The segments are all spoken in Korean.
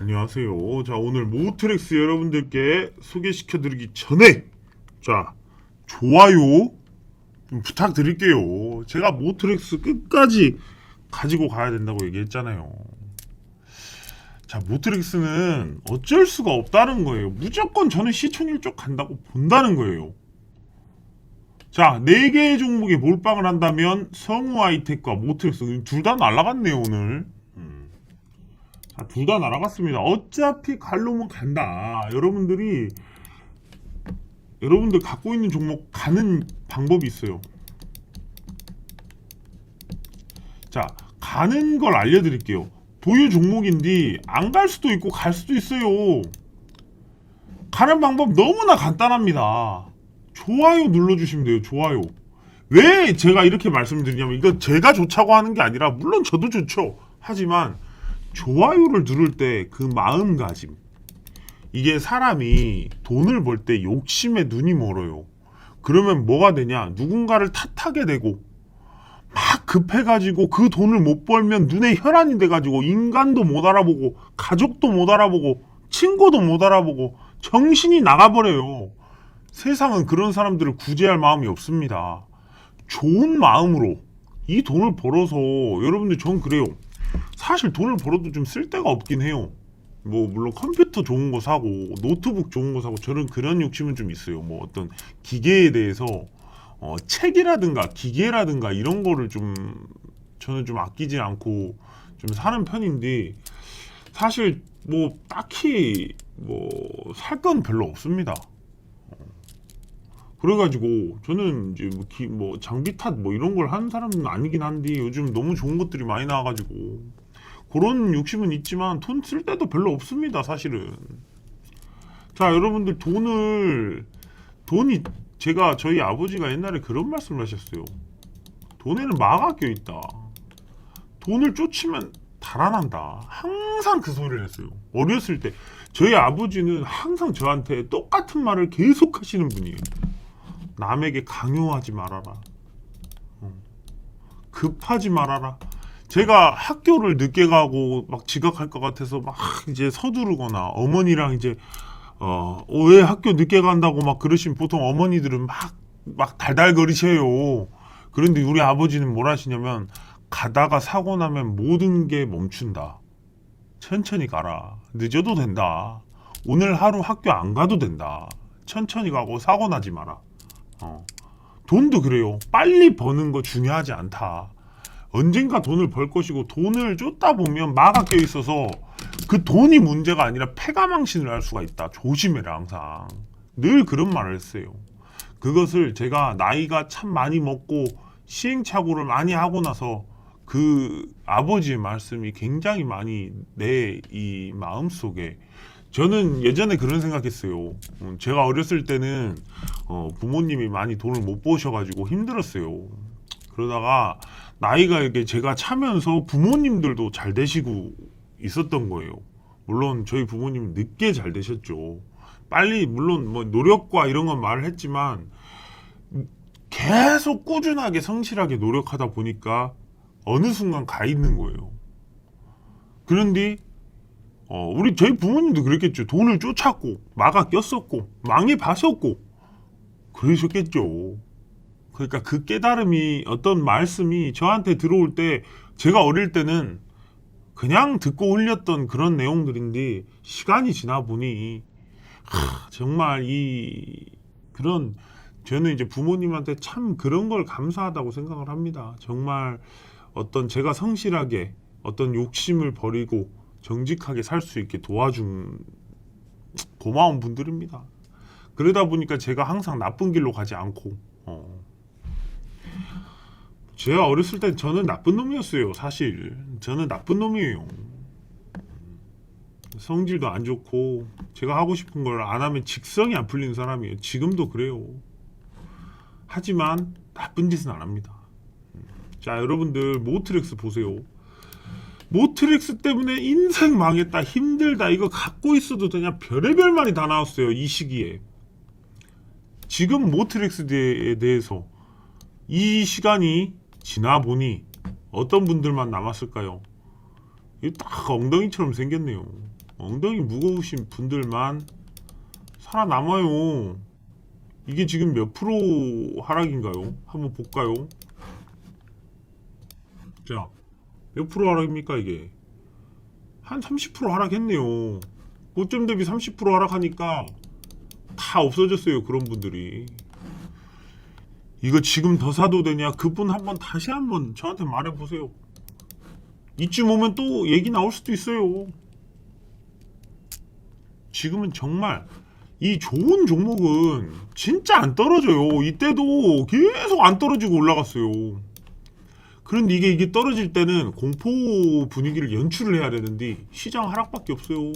안녕하세요. 자, 오늘 모트렉스 여러분들께 소개시켜드리기 전에, 자, 좋아요 좀 부탁드릴게요. 제가 모트렉스 끝까지 가지고 가야 된다고 얘기했잖아요. 자, 모트렉스는 어쩔 수가 없다는 거예요. 무조건 저는 시청률 쪽 간다고 본다는 거예요. 자, 네 개의 종목에 몰빵을 한다면 성우 아이텍과 모트렉스 둘 다 날라갔네요, 오늘. 자, 둘다 날아갔습니다. 어차피 갈 놈은 간다. 여러분들이 여러분들 갖고 있는 종목 가는 방법이 있어요. 자, 가는 걸 알려드릴게요. 보유 종목인데 안 갈 수도 있고 갈 수도 있어요. 가는 방법 너무나 간단합니다. 좋아요 눌러주시면 돼요. 좋아요. 왜 제가 이렇게 말씀드리냐면 이거 제가 좋자고 하는 게 아니라 물론 저도 좋죠. 하지만 좋아요를 누를 때 그 마음가짐 이게 사람이 돈을 벌 때 욕심에 눈이 멀어요. 그러면 뭐가 되냐? 누군가를 탓하게 되고 막 급해가지고 그 돈을 못 벌면 눈에 혈안이 돼가지고 인간도 못 알아보고 가족도 못 알아보고 친구도 못 알아보고 정신이 나가버려요. 세상은 그런 사람들을 구제할 마음이 없습니다. 좋은 마음으로 이 돈을 벌어서 여러분들 전 그래요. 사실 돈을 벌어도 좀 쓸 데가 없긴 해요. 뭐 물론 컴퓨터 좋은 거 사고 노트북 좋은 거 사고 저는 그런 욕심은 좀 있어요. 뭐 어떤 기계에 대해서 어, 책이라든가 기계라든가 이런 거를 좀 저는 좀 아끼지 않고 좀 사는 편인데 사실 뭐 딱히 뭐 살 건 별로 없습니다. 어. 그래가지고 저는 이제 뭐, 기- 뭐 장비 탓 뭐 이런 걸 하는 사람은 아니긴 한데 요즘 너무 좋은 것들이 많이 나와가지고 그런 욕심은 있지만 돈쓸 데도 별로 없습니다 사실은. 자 여러분들 돈을 돈이 제가 저희 아버지가 옛날에 그런 말씀을 하셨어요. 돈에는 마가 껴있다. 돈을 쫓으면 달아난다. 항상 그 소리를 했어요. 어렸을 때. 저희 아버지는 항상 저한테 똑같은 말을 계속 하시는 분이에요. 남에게 강요하지 말아라. 어. 급하지 말아라 제가 학교를 늦게 가고 막 지각할 것 같아서 막 이제 서두르거나 어머니랑 이제 어왜 학교 늦게 간다고 막 그러시면 보통 어머니들은 막 막 달달거리셔요. 그런데 우리 아버지는 뭘 하시냐면 가다가 사고 나면 모든 게 멈춘다. 천천히 가라. 늦어도 된다. 오늘 하루 학교 안 가도 된다. 천천히 가고 사고 나지 마라. 어. 돈도 그래요. 빨리 버는 거 중요하지 않다. 언젠가 돈을 벌 것이고 돈을 쫓다 보면 마가 껴 있어서 그 돈이 문제가 아니라 패가망신을 할 수가 있다. 조심해라 항상. 늘 그런 말을 했어요. 그것을 제가 나이가 참 많이 먹고 시행착오를 많이 하고 나서 그 아버지의 말씀이 굉장히 많이 내 이 마음 속에 저는 예전에 그런 생각했어요. 음, 제가 어렸을 때는 어, 부모님이 많이 돈을 못 버셔가지고 힘들었어요. 그러다가 나이가 이렇게 제가 차면서 부모님들도 잘 되시고 있었던 거예요. 물론 저희 부모님 늦게 잘 되셨죠. 빨리 물론 뭐 노력과 이런 건 말을 했지만 계속 꾸준하게 성실하게 노력하다 보니까 어느 순간 가 있는 거예요. 그런데 어, 우리 저희 부모님도 그랬겠죠. 돈을 쫓았고 마가 꼈었고 망해 봤었고 그러셨겠죠. 그러니까 그 깨달음이 어떤 말씀이 저한테 들어올 때 제가 어릴 때는 그냥 듣고 흘렸던 그런 내용들인데 시간이 지나 보니 하, 정말 이 그런 저는 이제 부모님한테 참 그런 걸 감사하다고 생각을 합니다. 정말 어떤 제가 성실하게 어떤 욕심을 버리고 정직하게 살 수 있게 도와준 고마운 분들입니다. 그러다 보니까 제가 항상 나쁜 길로 가지 않고 어. 제가 어렸을 때 저는 나쁜 놈이었어요. 사실 저는 나쁜 놈이에요. 성질도 안 좋고 제가 하고 싶은 걸 안 하면 직성이 안 풀리는 사람이에요. 지금도 그래요. 하지만 나쁜 짓은 안 합니다. 자 여러분들 모트렉스 보세요. 모트렉스 때문에 인생 망했다 힘들다 이거 갖고 있어도 되냐 별의별 말이 다 나왔어요 이 시기에 지금 모트렉스에 대해서 이 시간이 지나 보니 어떤 분들만 남았을까요? 이거 딱 엉덩이처럼 생겼네요. 엉덩이 무거우신 분들만 살아남아요. 이게 지금 몇 프로 하락인가요? 한번 볼까요? 자, 몇 프로 하락입니까 이게? 한 30% 하락했네요. 고점 대비 30% 하락하니까 다 없어졌어요 그런 분들이. 이거 지금 더 사도 되냐? 그분 한번 다시 한번 저한테 말해 보세요. 이쯤 오면 또 얘기 나올 수도 있어요. 지금은 정말 이 좋은 종목은 진짜 안 떨어져요. 이때도 계속 안 떨어지고 올라갔어요. 그런데 이게 이게 떨어질 때는 공포 분위기를 연출을 해야 되는데 시장 하락밖에 없어요.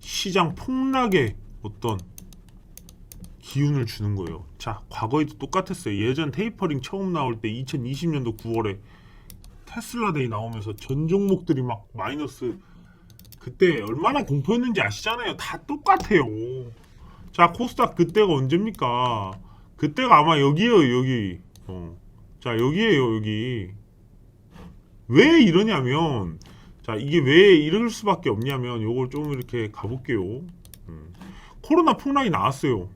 시장 폭락에 어떤 기운을 주는 거예요. 자, 과거에도 똑같았어요. 예전 테이퍼링 처음 나올 때 2020년도 9월에 테슬라 데이 나오면서 전 종목들이 막 마이너스 그때 얼마나 공포였는지 아시잖아요. 다 똑같아요. 자, 코스닥 그때가 언제입니까? 그때가 아마 여기에요, 여기. 어. 자, 여기에요, 여기. 왜 이러냐면, 자, 이게 왜 이럴 수밖에 없냐면, 요걸 좀 이렇게 가볼게요. 음. 코로나 폭락이 나왔어요.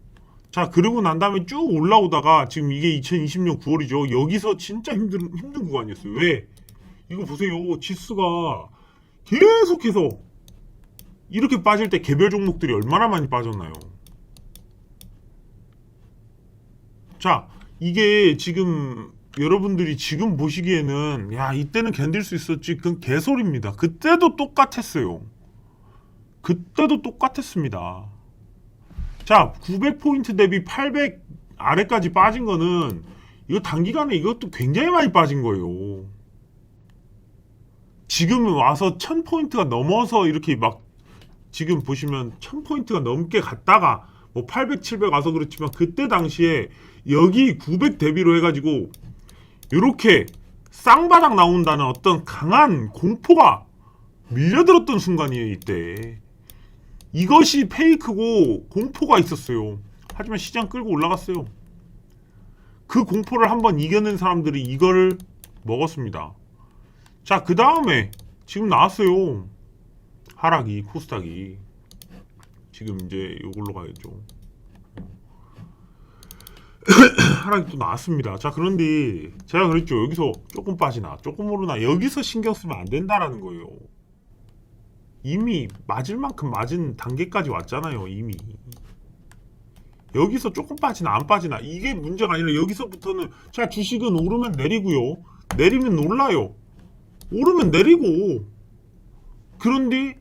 자, 그러고 난 다음에 쭉 올라오다가, 지금 이게 2020년 9월이죠. 여기서 진짜 힘든, 힘든 구간이었어요. 왜? 이거 보세요. 지수가 계속해서 이렇게 빠질 때 개별 종목들이 얼마나 많이 빠졌나요? 자, 이게 지금 여러분들이 지금 보시기에는 야 이때는 견딜 수 있었지 그건 개소리입니다. 그때도 똑같았어요. 그때도 똑같았습니다. 자, 900포인트 대비 800 아래까지 빠진 거는 이거 단기간에 이것도 굉장히 많이 빠진 거예요. 지금 와서 1000포인트가 넘어서 이렇게 막 지금 보시면 1000포인트가 넘게 갔다가 뭐 800, 700 와서 그렇지만 그때 당시에 여기 900 대비로 해가지고 이렇게 쌍바닥 나온다는 어떤 강한 공포가 밀려들었던 순간이에요 이때 이것이 페이크고 공포가 있었어요 하지만 시장 끌고 올라갔어요 그 공포를 한번 이겨낸 사람들이 이거를 먹었습니다 자 그 다음에 지금 나왔어요 하락이 코스닥이 지금 이제 이걸로 가야죠 하락이 또 나왔습니다. 자, 그런데 제가 그랬죠. 여기서 조금 빠지나, 조금 오르나, 여기서 신경 쓰면 안 된다라는 거예요. 이미 맞을 만큼 맞은 단계까지 왔잖아요, 이미. 여기서 조금 빠지나, 안 빠지나, 이게 문제가 아니라 여기서부터는, 자, 주식은 오르면 내리고요. 내리면 놀라요. 오르면 내리고. 그런데,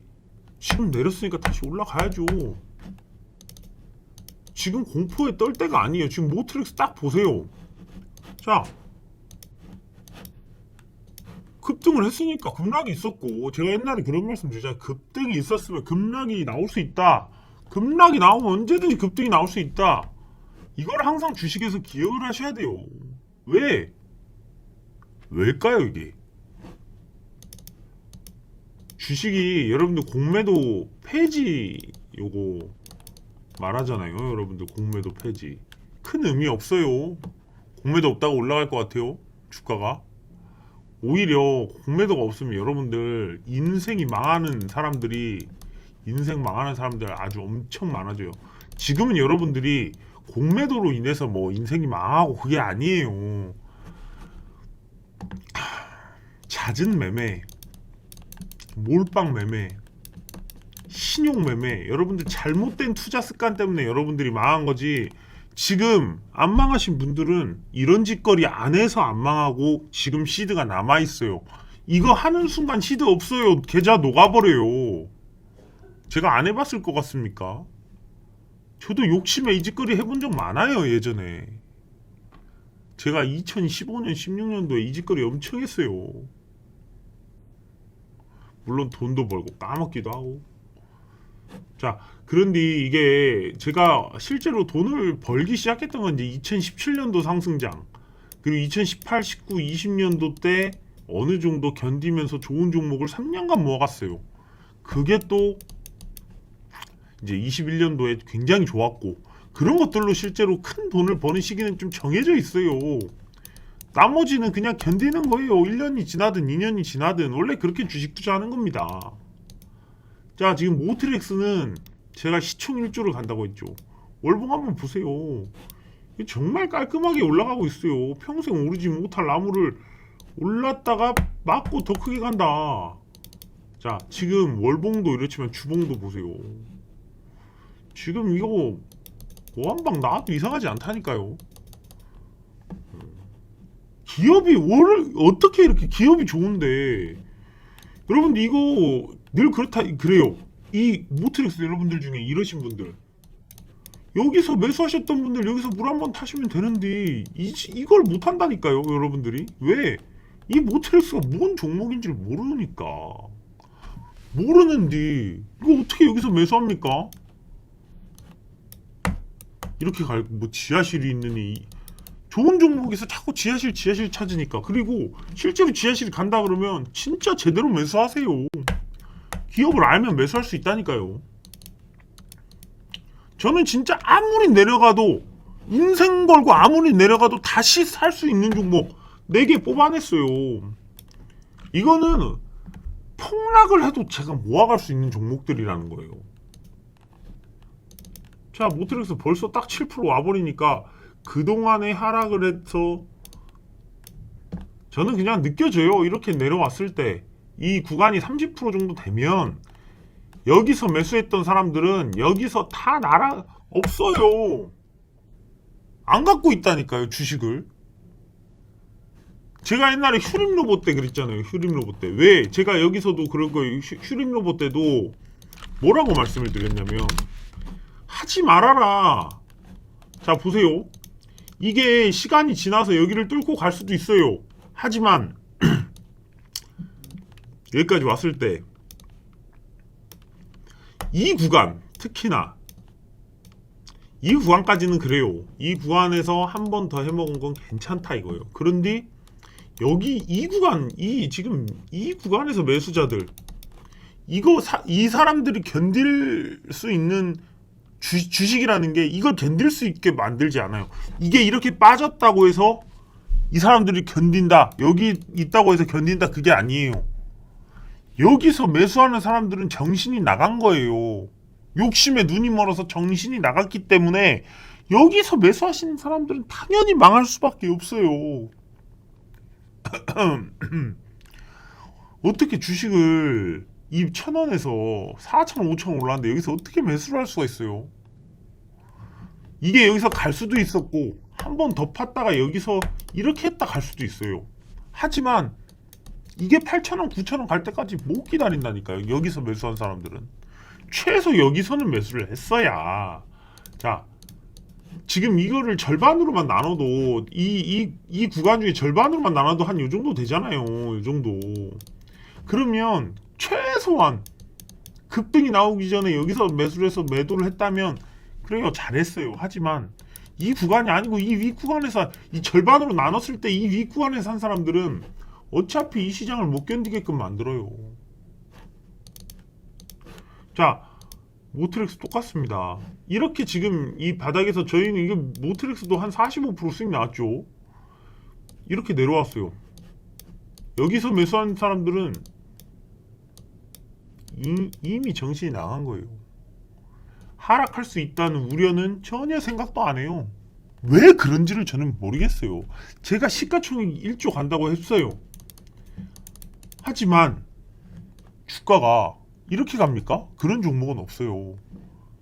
지금 내렸으니까 다시 올라가야죠. 지금 공포에 떨 때가 아니에요. 지금 모트릭스 딱 보세요. 자, 급등을 했으니까 급락이 있었고 제가 옛날에 그런 말씀 드리잖아요. 급등이 있었으면 급락이 나올 수 있다. 급락이 나오면 언제든지 급등이 나올 수 있다. 이걸 항상 주식에서 기억을 하셔야 돼요. 왜? 왜일까요 이게? 주식이 여러분들 공매도 폐지 요거 말하잖아요. 여러분들 공매도 폐지. 큰 의미 없어요. 공매도 없다고 올라갈 것 같아요. 주가가. 오히려 공매도가 없으면 여러분들 인생이 망하는 사람들이 인생 망하는 사람들 아주 엄청 많아져요. 지금은 여러분들이 공매도로 인해서 뭐 인생이 망하고 그게 아니에요. 잦은 매매, 몰빵 매매, 신용 매매, 여러분들 잘못된 투자 습관 때문에 여러분들이 망한 거지. 지금 안 망하신 분들은 이런 짓거리 안 해서 안 망하고 지금 시드가 남아 있어요. 이거 하는 순간 시드 없어요. 계좌 녹아버려요. 제가 안 해봤을 것 같습니까? 저도 욕심에 이 짓거리 해본 적 많아요 예전에. 제가 2015년, 16년도에 이 짓거리 엄청 했어요. 물론 돈도 벌고 까먹기도 하고. 자, 그런데 이게 제가 실제로 돈을 벌기 시작했던 건 이제 2017년도 상승장, 그리고 2018, 19, 20년도 때 어느 정도 견디면서 좋은 종목을 3년간 모아갔어요. 그게 또 이제 21년도에 굉장히 좋았고, 그런 것들로 실제로 큰 돈을 버는 시기는 좀 정해져 있어요. 나머지는 그냥 견디는 거예요. 1년이 지나든 2년이 지나든 원래 그렇게 주식 투자하는 겁니다. 자, 지금 모트렉스는 제가 시총 1조를 간다고 했죠. 월봉 한번 보세요. 정말 깔끔하게 올라가고 있어요. 평생 오르지 못할 나무를 올랐다가 맞고 더 크게 간다. 자, 지금 월봉도 이렇지만 주봉도 보세요. 지금 이거 보안방 나와도 이상하지 않다니까요. 기업이 월 어떻게 이렇게 기업이 좋은데 여러분들 이거 늘 그렇다 그래요. 이 모트렉스 여러분들 중에 이러신 분들 여기서 매수하셨던 분들 여기서 물 한 번 타시면 되는데 이, 이걸 못 한다니까요 여러분들이 왜? 이 모트렉스가 뭔 종목인지를 모르니까 모르는데 이거 어떻게 여기서 매수합니까? 이렇게 갈 뭐 지하실이 있느니 좋은 종목에서 자꾸 지하실 지하실 찾으니까 그리고 실제로 지하실 간다 그러면 진짜 제대로 매수하세요. 기업을 알면 매수할 수 있다니까요. 저는 진짜 아무리 내려가도 인생 걸고 아무리 내려가도 다시 살 수 있는 종목 4개 뽑아냈어요. 이거는 폭락을 해도 제가 모아갈 수 있는 종목들이라는 거예요. 자, 모트렉스 벌써 딱 7% 와버리니까 그동안에 하락을 해서 저는 그냥 느껴져요. 이렇게 내려왔을 때 이 구간이 30% 정도 되면 여기서 매수했던 사람들은 여기서 다 날아 없어요. 안 갖고 있다니까요, 주식을. 제가 옛날에 휴림 로봇 때 그랬잖아요. 휴림 로봇 때. 왜? 제가 여기서도 그럴 거예요. 휴- 휴림 로봇 때도 뭐라고 말씀을 드렸냐면 하지 말아라. 자, 보세요. 이게 시간이 지나서 여기를 뚫고 갈 수도 있어요. 하지만 여기까지 왔을 때 이 구간 특히나 이 구간까지는 그래요. 이 구간에서 한 번 더 해먹은 건 괜찮다 이거예요. 그런데 여기 이 구간 이 지금 이 구간에서 매수자들 이거 사, 이 사람들이 견딜 수 있는 주, 주식이라는 게 이걸 견딜 수 있게 만들지 않아요. 이게 이렇게 빠졌다고 해서 이 사람들이 견딘다. 여기 있다고 해서 견딘다. 그게 아니에요. 여기서 매수하는 사람들은 정신이 나간 거예요. 욕심에 눈이 멀어서 정신이 나갔기 때문에 여기서 매수하시는 사람들은 당연히 망할 수밖에 없어요. 어떻게 주식을 이 천 원에서 4천 원, 5천 원 올랐는데 여기서 어떻게 매수를 할 수가 있어요? 이게 여기서 갈 수도 있었고 한 번 더 팠다가 여기서 이렇게 했다 갈 수도 있어요. 하지만 이게 8천 원, 9천 원갈 때까지 못 기다린다니까요. 여기서 매수한 사람들은 최소 여기서는 매수를 했어야 자 지금 이거를 절반으로만 나눠도 이 이 이 구간 중에 절반으로만 나눠도 한 요 정도 되잖아요. 요 정도. 그러면 최소한 급등이 나오기 전에 여기서 매수를 해서 매도를 했다면 그래요 잘했어요. 하지만 이 구간이 아니고 이 위 구간에서 이 절반으로 나눴을 때 이 위 구간에 산 사람들은 어차피 이 시장을 못 견디게끔 만들어요. 자, 모트렉스 똑같습니다. 이렇게 지금 이 바닥에서 저희는 이게 모트렉스도 한 45% 수익 나왔죠. 이렇게 내려왔어요. 여기서 매수한 사람들은 이, 이미 정신이 나간 거예요. 하락할 수 있다는 우려는 전혀 생각도 안 해요. 왜 그런지를 저는 모르겠어요. 제가 시가총액 1조 간다고 했어요. 하지만 주가가 이렇게 갑니까? 그런 종목은 없어요.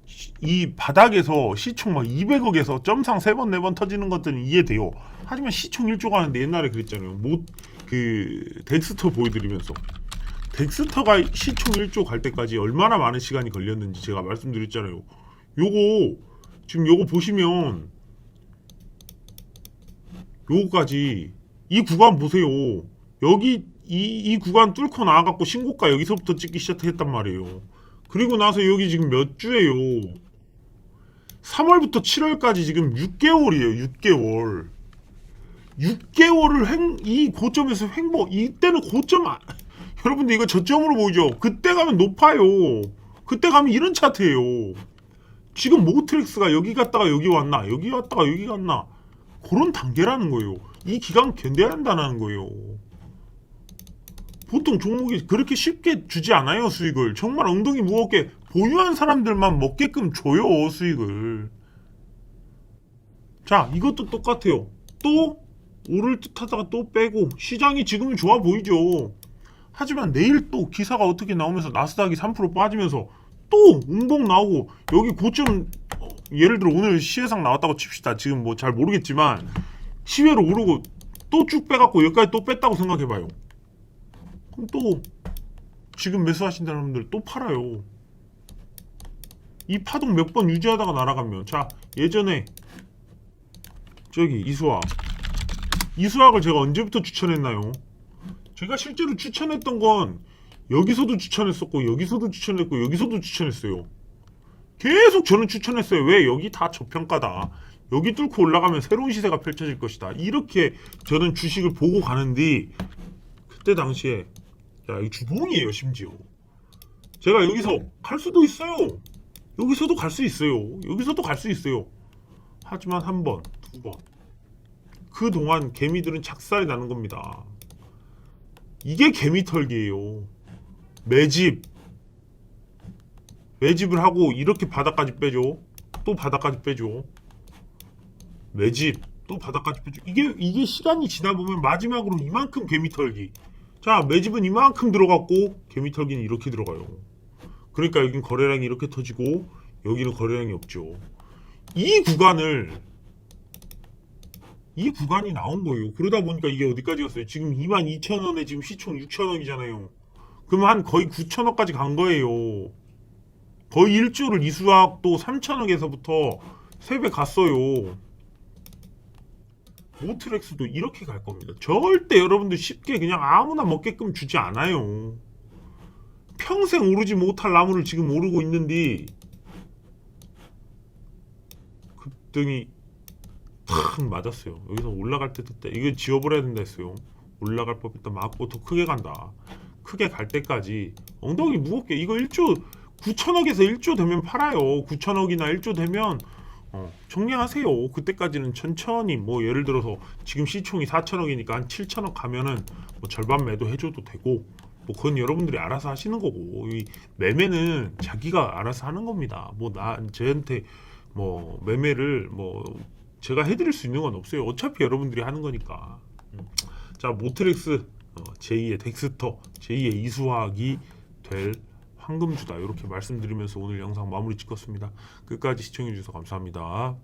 시- 이 바닥에서 시총 막 200억에서 점상 3번 4번 터지는 것들은 이해돼요. 하지만 시총 1조 가는데 옛날에 그랬잖아요. 못 그 덱스터 보여드리면서 덱스터가 시총 1조 갈 때까지 얼마나 많은 시간이 걸렸는지 제가 말씀드렸잖아요. 요거 지금 요거 보시면 요거까지 이 구간 보세요. 여기 이, 이 구간 뚫고 나와갖고 신고가 여기서부터 찍기 시작했단 말이에요. 그리고 나서 여기 지금 몇 주예요? 3월부터 7월까지 지금 6개월이에요. 6개월. 6개월을 횡, 이 고점에서 횡보. 이때는 고점, 아, 여러분들 이거 저점으로 보이죠? 그때 가면 높아요. 그때 가면 이런 차트예요. 지금 모트렉스가 여기 갔다가 여기 왔나? 여기 갔다가 여기 갔나? 그런 단계라는 거예요. 이 기간 견뎌야 한다는 거예요. 보통 종목이 그렇게 쉽게 주지 않아요 수익을. 정말 엉덩이 무겁게 보유한 사람들만 먹게끔 줘요 수익을. 자 이것도 똑같아요. 또 오를 듯 하다가 또 빼고 시장이 지금은 좋아 보이죠. 하지만 내일 또 기사가 어떻게 나오면서 나스닥이 3% 빠지면서 또 운봉 나오고 여기 고점 어, 예를 들어 오늘 시혜상 나왔다고 칩시다. 지금 뭐 잘 모르겠지만 시외로 오르고 또 쭉 빼갖고 여기까지 또 뺐다고 생각해봐요 그럼 또 지금 매수하신 사람들 또 팔아요. 이 파동 몇 번 유지하다가 날아가면 자 예전에 저기 이수학 이수학을 제가 언제부터 추천했나요? 제가 실제로 추천했던 건 여기서도 추천했었고 여기서도 추천했고 여기서도 추천했어요. 계속 저는 추천했어요. 왜 여기 다 저평가다. 여기 뚫고 올라가면 새로운 시세가 펼쳐질 것이다. 이렇게 저는 주식을 보고 가는데 그때 당시에 야, 이 주봉이에요, 심지어. 제가 여기서 갈 수도 있어요. 여기서도 갈 수 있어요. 여기서도 갈 수 있어요. 하지만 한 번, 두 번. 그 동안 개미들은 착살이 나는 겁니다. 이게 개미 털기예요. 매집. 매집을 하고 이렇게 바닥까지 빼줘. 또 바닥까지 빼줘. 매집. 또 바닥까지 빼줘. 이게 이게 시간이 지나 보면 마지막으로 이만큼 개미 털기. 자 매집은 이만큼 들어갔고 개미털기는 이렇게 들어가요. 그러니까 여긴 거래량이 이렇게 터지고 여기는 거래량이 없죠. 이 구간을 이 구간이 나온 거예요. 그러다 보니까 이게 어디까지 갔어요? 지금 22,000원에 지금 시총 6,000원이잖아요. 그러면 한 거의 9,000원까지 간 거예요. 거의 1조를 이수학도 3,000원에서부터 3배 갔어요. 모트렉스도 이렇게 갈 겁니다. 절대 여러분들 쉽게 그냥 아무나 먹게끔 주지 않아요. 평생 오르지 못할 나무를 지금 오르고 있는데 급등이 탁 맞았어요. 여기서 올라갈 때 그때 이거 지워버려야 된다 했어요. 올라갈 법했다 맞고 더 크게 간다. 크게 갈 때까지 엉덩이 무겁게 이거 1조 9천억에서 1조 되면 팔아요. 9천억이나 1조 되면 어, 정리하세요. 그때까지는 천천히 뭐 예를 들어서 지금 시총이 4천억이니까 한 7천억 가면은 뭐 절반 매도 해줘도 되고 뭐 그건 여러분들이 알아서 하시는 거고 이 매매는 자기가 알아서 하는 겁니다. 뭐 나 저한테 뭐 매매를 뭐 제가 해드릴 수 있는 건 없어요. 어차피 여러분들이 하는 거니까. 음. 자 모트렉스 어, 제2의 덱스터 제2의 이수학이 될 황금주다 이렇게 말씀드리면서 오늘 영상 마무리 짓겠습니다. 끝까지 시청해 주셔서 감사합니다.